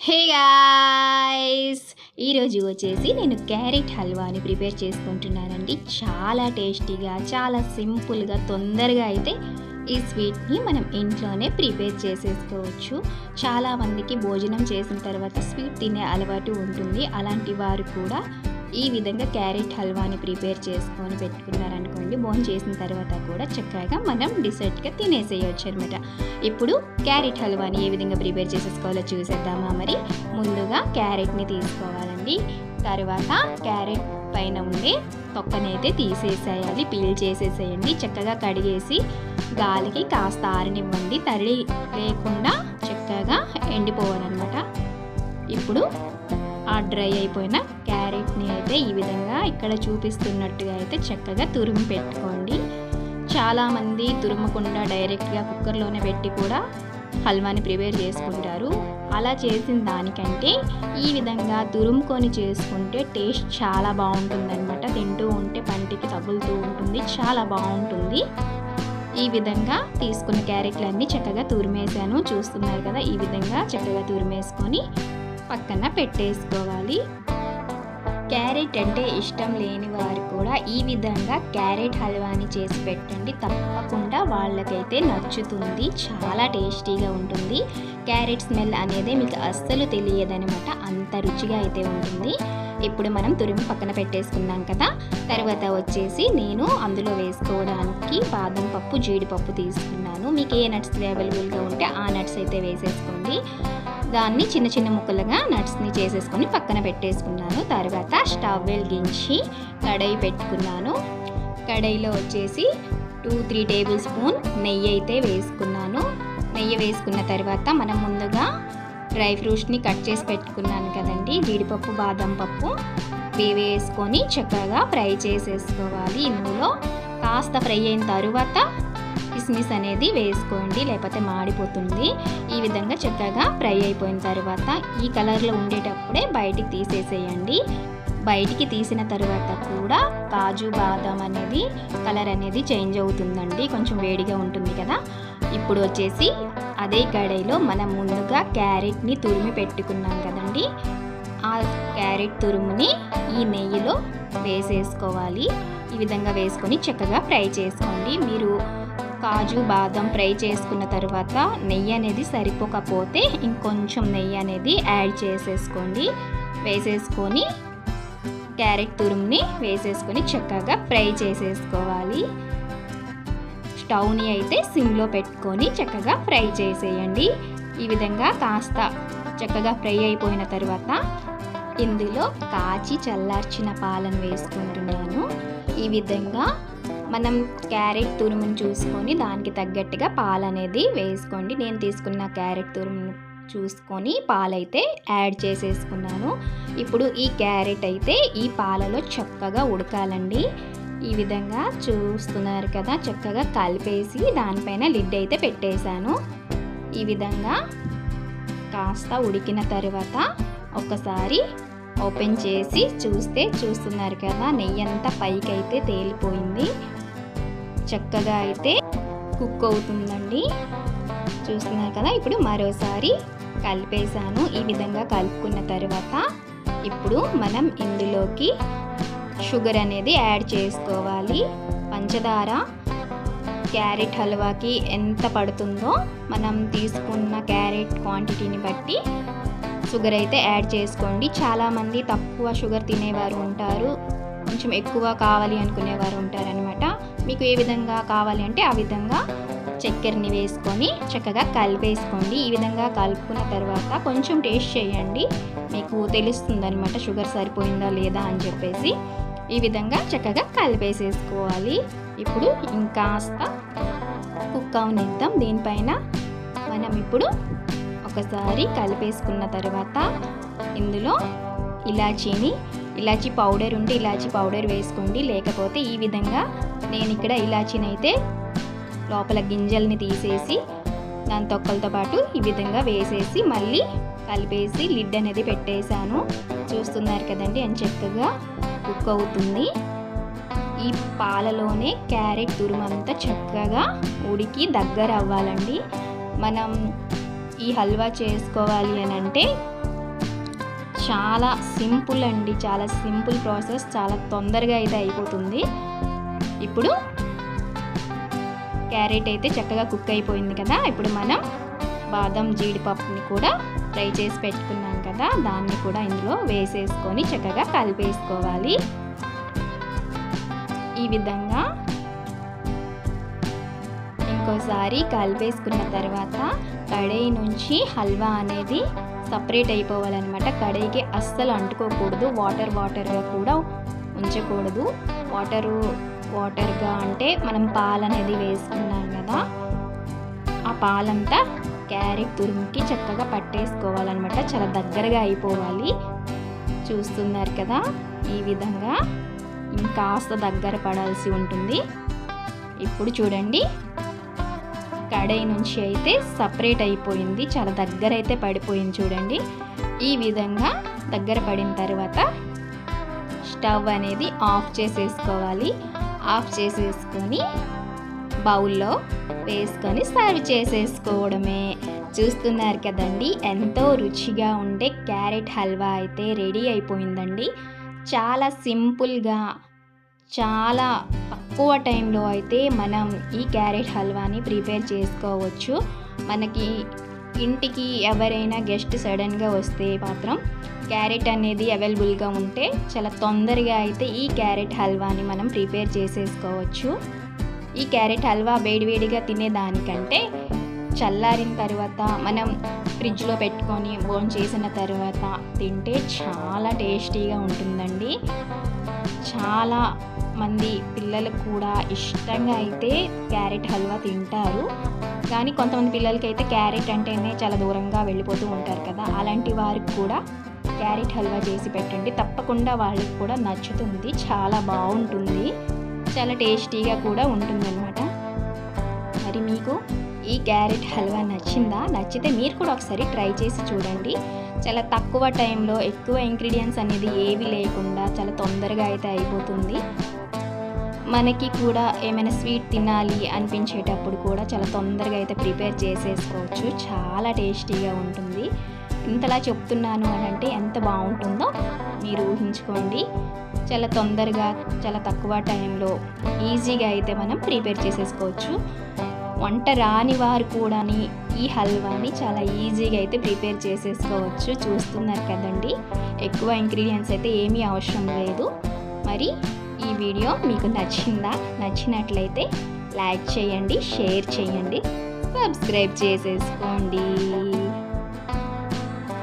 Hey guys! ఈరోజు వచ్చేసి నేను క్యారెట్ హల్వాని ప్రిపేర్ చేసుకుంటున్నానండి. చాలా టేస్టీగా చాలా సింపుల్గా తొందరగా అయితే ఈ స్వీట్ని మనం ఇంట్లోనే ప్రిపేర్ చేసేసుకోవచ్చు. చాలామందికి భోజనం చేసిన తర్వాత స్వీట్ తినే అలవాటు ఉంటుంది. అలాంటి వారు కూడా ఈ విధంగా క్యారెట్ హల్వాని ప్రిపేర్ చేసుకొని పెట్టుకున్నారనుకోండి బోన్ చేసిన తర్వాత కూడా చక్కగా మనం డిసర్ట్గా తినేసేయచ్చు అనమాట ఇప్పుడు క్యారెట్ హల్వాని ఏ విధంగా ప్రిపేర్ చేసేసుకోవాలో చూసేద్దామా మరి. ముందుగా క్యారెట్ని తీసుకోవాలండి. తర్వాత క్యారెట్ పైన ఉండే తొక్కనైతే తీసేసేయాలి పీల్ చేసేసేయండి. చక్కగా కడిగేసి గాలికి కాస్త ఆరనివ్వండి. తడి లేకుండా చక్కగా ఎండిపోవాలన్నమాట. ఇప్పుడు ఆ డ్రై అయిపోయిన క్యారెట్ని అయితే ఈ విధంగా ఇక్కడ చూపిస్తున్నట్టుగా అయితే చక్కగా తురిమి పెట్టుకోండి. చాలామంది తురుమకుండా డైరెక్ట్గా కుక్కర్లోనే పెట్టి కూడా హల్వాని ప్రిపేర్ చేసుకుంటారు. అలా చేసిన దానికంటే ఈ విధంగా తురుముకొని చేసుకుంటే టేస్ట్ చాలా బాగుంటుందన్నమాట. తింటూ ఉంటే పంటికి తగులుతూ ఉంటుంది చాలా బాగుంటుంది. ఈ విధంగా తీసుకున్న క్యారెట్లన్నీ చక్కగా తురిమేసాను చూస్తున్నారు కదా ఈ విధంగా చక్కగా తురిమేసుకొని పక్కన పెట్టేసుకోవాలి. క్యారెట్ అంటే ఇష్టం లేని వారు కూడా ఈ విధంగా క్యారెట్ హల్వాని చేసి పెట్టండి. తప్పకుండా వాళ్ళకైతే నచ్చుతుంది. చాలా టేస్టీగా ఉంటుంది. క్యారెట్ స్మెల్ అనేది మీకు అస్సలు తెలియదనమాట. అంత రుచిగా అయితే ఉంటుంది. ఇప్పుడు మనం తురిమి పక్కన పెట్టేసుకున్నాం కదా. తర్వాత వచ్చేసి నేను అందులో వేసుకోవడానికి బాదం పప్పు జీడిపప్పు తీసుకున్నాను. మీకు ఏ నట్స్ అవైలబుల్గా ఉంటే ఆ నట్స్ అయితే వేసేసుకోండి. దాన్ని చిన్న చిన్న ముక్కలుగా నట్స్ని చేసేసుకొని పక్కన పెట్టేసుకున్నాను. తర్వాత స్టవ్ వెలిగించి కడాయి పెట్టుకున్నాను. కడాయిలో వచ్చేసి టూ త్రీ టేబుల్ స్పూన్ నెయ్యి అయితే వేసుకున్నాను. నెయ్యి వేసుకున్న తర్వాత మనం ముందుగా డ్రై ఫ్రూట్స్ని కట్ చేసి పెట్టుకున్నాను కదండి. జీడిపప్పు బాదం పప్పు వేసుకొని చక్కగా ఫ్రై చేసేసుకోవాలి. ఇందులో కాస్త ఫ్రై అయిన తరువాత కిస్మిస్ అనేది వేసుకోండి లేకపోతే మాడిపోతుంది. ఈ విధంగా చక్కగా ఫ్రై అయిపోయిన తర్వాత ఈ కలర్లో ఉండేటప్పుడే బయటికి తీసేసేయండి. బయటికి తీసిన తర్వాత కూడా కాజు బాదం అనేది కలర్ అనేది చేంజ్ అవుతుందండి. కొంచెం వేడిగా ఉంటుంది కదా. ఇప్పుడు వచ్చేసి అదే కడాయిలో మనం ముందుగా క్యారెట్ని తురిమి పెట్టుకున్నాం కదండి. ఆ క్యారెట్ తురుముని ఈ నెయ్యిలో వేసేసుకోవాలి. ఈ విధంగా వేసుకొని చక్కగా ఫ్రై చేసుకోండి. మీరు కాజు బాదం ఫ్రై చేసుకున్న తర్వాత నెయ్యి అనేది సరిపోకపోతే ఇంకొంచెం నెయ్యి అనేది యాడ్ చేసేసుకోండి. వేసేసుకొని క్యారెట్ తురుముని వేసేసుకొని చక్కగా ఫ్రై చేసేసుకోవాలి. స్టవ్ని అయితే సిమ్లో పెట్టుకొని చక్కగా ఫ్రై చేసేయండి. ఈ విధంగా కాస్త చక్కగా ఫ్రై అయిపోయిన తర్వాత ఇందులో కాచి చల్లార్చిన పాలను వేసుకుంటున్నాను. ఈ విధంగా మనం క్యారెట్ తురుమును చూసుకొని దానికి తగ్గట్టుగా పాలు అనేది వేసుకోండి. నేను తీసుకున్న క్యారెట్ తురుమును చూసుకొని పాలైతే యాడ్ చేసేసుకున్నాను. ఇప్పుడు ఈ క్యారెట్ అయితే ఈ పాలలో చక్కగా ఉడకాలండి. ఈ విధంగా చూస్తున్నారు కదా చక్కగా కలిపేసి దానిపైన లిడ్ అయితే పెట్టేశాను. ఈ విధంగా కాస్త ఉడికిన తర్వాత ఒకసారి ఓపెన్ చేసి చూస్తే చూస్తున్నారు కదా నెయ్యి అంతా పైకి అయితే తేలిపోయింది. చక్కగా అయితే కుక్ అవుతుందండి. చూస్తున్నారు కదా ఇప్పుడు మరోసారి కలిపేశాను. ఈ విధంగా కలుపుకున్న తర్వాత ఇప్పుడు మనం ఇందులోకి షుగర్ అనేది యాడ్ చేసుకోవాలి. పంచదార క్యారెట్ హల్వాకి ఎంత పడుతుందో మనం తీసుకున్న క్యారెట్ క్వాంటిటీని బట్టి షుగర్ అయితే యాడ్ చేసుకోండి. చాలామంది తక్కువ షుగర్ తినేవారు ఉంటారు. కొంచెం ఎక్కువ కావాలి అనుకునేవారు ఉంటారనమాట మీకు ఏ విధంగా కావాలి అంటే ఆ విధంగా చక్కెరని వేసుకొని చక్కగా కలిపేసుకోండి. ఈ విధంగా కలుపుకున్న తర్వాత కొంచెం టేస్ట్ చేయండి. మీకు తెలుస్తుంది అనమాట షుగర్ సరిపోయిందా లేదా అని చెప్పేసి. ఈ విధంగా చక్కగా కలిపేసేసుకోవాలి. ఇప్పుడు ఇంకాస్త కుక్ అవనిద్దాం. దీనిపైన మనం ఇప్పుడు ఒకసారి కలిపేసుకున్న తర్వాత ఇందులో ఇలాచీని ఇలాచీ పౌడర్ ఉంటే ఇలాచీ పౌడర్ వేసుకోండి. లేకపోతే ఈ విధంగా నేను ఇక్కడ ఇలాచీని అయితే లోపల గింజల్ని తీసేసి దాని తొక్కలతో పాటు ఈ విధంగా వేసేసి మళ్ళీ కలిపేసి లిడ్ అనేది పెట్టేశాను. చూస్తున్నారు కదండి అని చక్కగా కుక్ అవుతుంది. ఈ పాలలోనే క్యారెట్ తురుమంతా చక్కగా ఉడికి దగ్గర అవ్వాలండి. మనం ఈ హల్వా చేసుకోవాలి అని అంటే చాలా సింపుల్ అండి చాలా సింపుల్ ప్రాసెస్ చాలా తొందరగా అయితే అయిపోతుంది. ఇప్పుడు క్యారెట్ అయితే చక్కగా కుక్ అయిపోయింది కదా ఇప్పుడు మనం బాదం జీడిపప్పుని కూడా ఫ్రై చేసి పెట్టుకున్నాం కదా దాన్ని కూడా ఇందులో వేసేసుకొని చక్కగా కలిపేసుకోవాలి. ఈ విధంగా ఇంకోసారి కలిపేసుకున్న తర్వాత కడాయి నుంచి హల్వా అనేది సపరేట్ అయిపోవాలన్నమాట. కడాయికి అస్సలు అంటుకోకూడదు. వాటర్ వాటర్గా కూడా ఉంచకూడదు. వాటరు వాటర్గా అంటే మనం పాలు అనేది వేసుకున్నాం కదా. ఆ పాలంతా క్యారెట్ తురుముకి చక్కగా పట్టేసుకోవాలన్నమాట. చాలా దగ్గరగా అయిపోవాలి. చూస్తున్నారు కదా ఈ విధంగా. ఇంకాస్త దగ్గర పడాల్సి ఉంటుంది. ఇప్పుడు చూడండి. కడాయి నుంచి అయితే సపరేట్ అయిపోయింది. చాలా దగ్గర అయితే పడిపోయింది చూడండి. ఈ విధంగా దగ్గర పడిన తర్వాత స్టవ్ అనేది ఆఫ్ చేసేసుకోవాలి. ఆఫ్ చేసేసుకొని బౌల్లో వేసుకొని సర్వ్ చేసేసుకోవడమే. చూస్తున్నారు కదండి ఎంతో రుచిగా ఉండే క్యారెట్ హల్వా అయితే రెడీ అయిపోయిందండి. చాలా సింపుల్గా చాలా తక్కువ టైంలో అయితే మనం ఈ క్యారెట్ హల్వాని ప్రిపేర్ చేసుకోవచ్చు. మనకి ఇంటికి ఎవరైనా గెస్ట్ సడన్గా వస్తే మాత్రం క్యారెట్ అనేది అవైలబుల్గా ఉంటే చాలా తొందరగా అయితే ఈ క్యారెట్ హల్వాని మనం ప్రిపేర్ చేసేసుకోవచ్చు. ఈ క్యారెట్ హల్వా వేడివేడిగా తినేదానికంటే చల్లారిన తర్వాత మనం ఫ్రిడ్జ్లో పెట్టుకొని బోన్ చేసిన తర్వాత తింటే చాలా టేస్టీగా ఉంటుందండి. చాలా మంది పిల్లలు కూడా ఇష్టంగా అయితే క్యారెట్ హల్వా తింటారు. కానీ కొంతమంది పిల్లలకి అయితే క్యారెట్ అంటేనే చాలా దూరంగా వెళ్ళిపోతూ ఉంటారు కదా. అలాంటి వారికి కూడా క్యారెట్ హల్వా చేసి పెట్టండి. తప్పకుండా వాళ్ళకి కూడా నచ్చుతుంది. చాలా బాగుంటుంది. చాలా టేస్టీగా కూడా ఉంటుందన్నమాట. మరి మీకు? ఈ క్యారెట్ హల్వా నచ్చిందా? నచ్చితే మీరు కూడా ఒకసారి ట్రై చేసి చూడండి. చాలా తక్కువ టైంలో ఎక్కువ ఇంగ్రీడియంట్స్ అనేది ఏవి లేకుండా చాలా తొందరగా అయితే అయిపోతుంది. మనకి కూడా ఏమైనా స్వీట్ తినాలి అనిపించేటప్పుడు కూడా చాలా తొందరగా అయితే ప్రిపేర్ చేసేసుకోవచ్చు. చాలా టేస్టీగా ఉంటుంది. ఇంతలా చెప్తున్నాను అని అంటే ఎంత బాగుంటుందో మీరు ఊహించుకోండి. చాలా తొందరగా చాలా తక్కువ టైంలో ఈజీగా అయితే మనం ప్రిపేర్ చేసేసుకోవచ్చు. వంట రాని వారు కూడాని ఈ హల్వాని చాలా ఈజీగా అయితే ప్రిపేర్ చేసేసుకోవచ్చు. చూస్తున్నారు కదండి. ఎక్కువ ఇంగ్రీడియంట్స్ అయితే ఏమీ అవసరం లేదు. మరి ఈ వీడియో మీకు నచ్చిందా? నచ్చినట్లయితే లైక్ చేయండి షేర్ చేయండి సబ్స్క్రైబ్ చేసేసుకోండి.